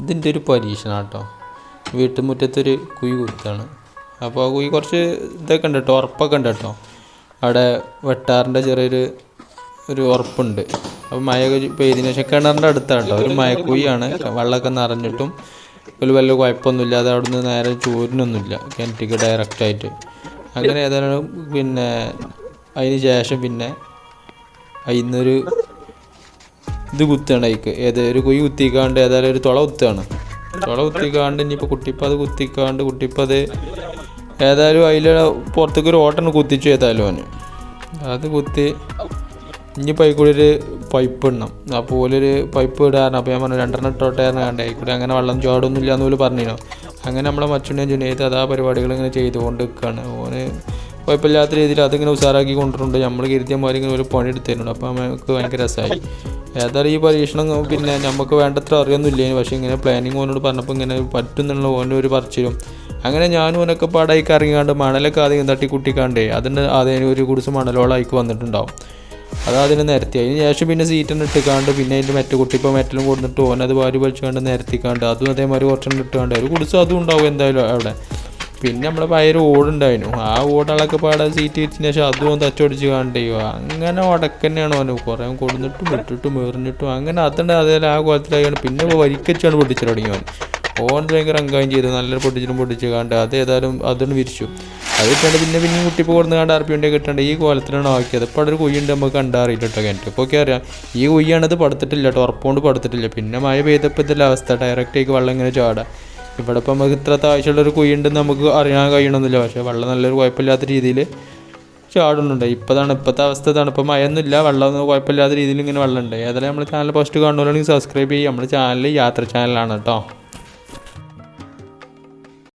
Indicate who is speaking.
Speaker 1: ഇതിന്റെ ഒരു പരീക്ഷണം കേട്ടോ വീട്ടുമുറ്റത്തൊരു കുഴി കുത്താണ്. അപ്പോൾ ആ കുഴി കുറച്ച് ഇതൊക്കെ ഉണ്ട് കേട്ടോ ഉറപ്പൊക്കെ ഉണ്ട് കേട്ടോ. അവിടെ വെട്ടാറിന്റെ ചെറിയൊരു ഒരു ഉറപ്പുണ്ട്. അപ്പോൾ മഴ പെയ്തതിന് ശേഷം കിണറിന്റെ അടുത്താണ് കേട്ടോ. ഒരു മഴക്കുഴിയാണ്. വെള്ളമൊക്കെ നിറഞ്ഞിട്ടും ഒരു വലിയ കുഴപ്പമൊന്നുമില്ലാതെ അവിടെ നിന്ന് നേരെ ചൂരിനൊന്നുമില്ല. കിണറ്റിക്ക് ഡയറക്റ്റായിട്ട് അങ്ങനെ ഏതായാലും പിന്നെ അതിന് ശേഷം പിന്നെ അതിന്നൊരു ഇത് കുത്തുകയാണ് അതിക്ക് ഏത് ഒരു കുയി കുത്തിക്കാണ്ട് ഏതായാലും ഒരു തുള കുത്തുകയാണ്. തുള കുത്തിക്കാണ്ട് ഇനിയിപ്പോൾ കുട്ടിപ്പം അത് കുത്തിക്കാണ്ട് കുട്ടിപ്പത് ഏതായാലും അതിൽ പുറത്തേക്ക് ഒരു ഓട്ടം കുത്തിച്ചു ഏതായാലും അവന്. അത് കുത്തി ഇനിയിപ്പോൾ അതിൽ കൂടി ഒരു പൈപ്പ് ഇടണം. അപ്പോൾ ഓലൊരു പൈപ്പ് ഇടാറുണ്ട് അപ്പോൾ ഞാൻ പറഞ്ഞു രണ്ടെണ്ണം ഇട്ടോട്ടേന്ന് കണ്ടേ കൂടി അങ്ങനെ വെള്ളം ചാടൊന്നുമില്ല എന്ന് പോലും പറഞ്ഞിരുന്നു. അങ്ങനെ നമ്മളെ മച്ചുണ്ണിയും അത് അതാ പരിപാടികൾ ഇങ്ങനെ ചെയ്തുകൊണ്ട് നിൽക്കുകയാണ് ഓന് കുഴപ്പമില്ലാത്ത രീതിയിൽ അതിങ്ങനെ ഉഷാറാക്കി കൊണ്ടിട്ടുണ്ട് നമ്മൾ കരുതിയ മാതിരി ഇങ്ങനെ ഒരു പണി എടുത്തിരുന്നുണ്ട് അപ്പോൾ നമുക്ക് ഭയങ്കര രസമായി. ഏതായാലും ഈ പരീക്ഷണം പിന്നെ നമുക്ക് വേണ്ടത്ര അറിയൊന്നുമില്ലേനു. പക്ഷേ ഇങ്ങനെ പ്ലാനിങ് ഓനോട് പറഞ്ഞപ്പോൾ ഇങ്ങനെ പറ്റുന്നുള്ള ഓന്റെ ഒരു പറിച്ചിലും. അങ്ങനെ ഞാനും ഓനൊക്കെ പാടായി കറങ്ങിക്കാണ്ട് മണലൊക്കെ ആദ്യം തട്ടി കുട്ടിക്കാണ്ടേ അതിന്റെ ആദ്യം ഒരു കുടിച്ച് മണലോളായിക്ക് വന്നിട്ടുണ്ടാവും. അത് അതിന് നിരത്തി. അതിന് ശേഷം പിന്നെ സീറ്റിന് ഇട്ടിക്കാണ്ട് പിന്നെ അതിന്റെ മെറ്റ കുട്ടിപ്പോൾ മെറ്റലും കൊടുത്തിട്ട് ഓനത് വാരി വലിച്ചുകൊണ്ട് നിരത്തിക്കാണ്ട് അതും അതേമാതിരി കുറച്ചെണ്ണം ഇട്ടുകൊണ്ട്. ഒരു കുടിച്ച് അതും ഉണ്ടാവും എന്തായാലും അവിടെ. പിന്നെ നമ്മളെ പയർ ഓടുണ്ടായിരുന്നു ആ ഓടാളൊക്കെ പാടെ സീറ്റ് വെച്ചതിന് ശേഷം അതും തച്ചോടിച്ച് കാണണ്ടോ അങ്ങനെ ഉടക്കന്നെയാണ് ഓന്. കുറേ കൊടുന്നിട്ടും വിട്ടിട്ടും എറിഞ്ഞിട്ടും അങ്ങനെ അതുണ്ട്. അതേപോലെ ആ കോലത്തിലായാണ് പിന്നെ വരിക്കച്ചാണ് പൊട്ടിച്ചു തുടങ്ങി ഓൻ ഓൻ ഭയങ്കര അങ്കായം ചെയ്തു. നല്ലൊരു പൊട്ടിച്ചിട്ടും പൊട്ടിച്ച് കാണ്ട് അത് ഏതായാലും അതൊന്ന് വിരിച്ചു. അത് ഇട്ടാണ്ട് പിന്നെ പിന്നെ കുട്ടിപ്പോൾ കൊടുന്ന് കണ്ട് അറപ്പിന്റെ കിട്ടേണ്ട ഈ കോലത്തിലാണ് ആക്കിയത്. ഇപ്പം അവിടെ ഒരു കുയ്യുണ്ട് നമുക്ക് കണ്ടറിയില്ല കേട്ടോ കിണറ്റ് ഇപ്പോൾ ഒക്കെ അറിയാം. ഈ കുയ്യാണ് ഇത് പടുത്തിട്ടില്ല കേട്ടോ. ഉറപ്പുകൊണ്ട് പടുത്തിട്ടില്ല. പിന്നെ മഴ പെയ്തപ്പോൾ ഇതിന്റെ അവസ്ഥ. ഡയറക്റ്റേക്ക് വെള്ളം ഇങ്ങനെ ചാടാം. ഇവിടെ ഇപ്പം നമുക്ക് ഇത്ര താഴ്ചയുള്ളൊരു കുഴിയുണ്ടെന്ന് നമുക്ക് അറിയാൻ കഴിയണമെന്നില്ല പക്ഷേ വെള്ളം നല്ലൊരു കുഴപ്പമില്ലാത്ത രീതിയിൽ ചാടുന്നുണ്ട്. ഇപ്പോഴാണ് ഇപ്പോഴത്തെ അവസ്ഥ. ഇതാണ് ഇപ്പോൾ മഴയൊന്നുമില്ല. വെള്ളമൊന്നും കുഴപ്പമില്ലാത്ത രീതിയിൽ ഇങ്ങനെ വെള്ളമുണ്ട്. ഏതായാലും നമ്മൾ ചാനൽ പോസ്റ്റ് കാണുന്നവരാണെങ്കിൽ സബ്സ്ക്രൈബ് ചെയ്യുക. നമ്മുടെ ചാനൽ യാത്ര ചാനലാണ് കേട്ടോ.